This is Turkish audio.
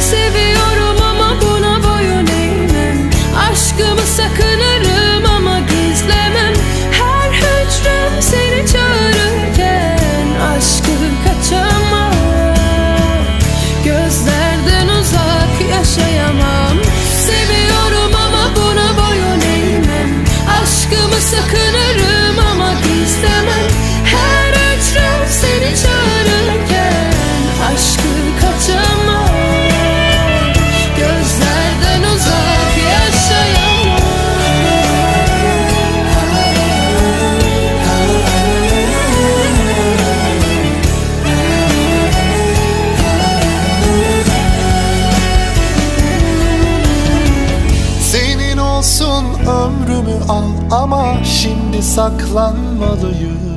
Seviyorum ama buna boyun eğmem. Aşkımı sakınırım ama gizlemem. Her hücrem seni çağırırken Aşkı kaçamam. Gözlerden uzak yaşayamam. Seviyorum ama buna boyun eğmem. Aşkımı sakınırım olsun ömrümü al ama şimdi saklanmalıyım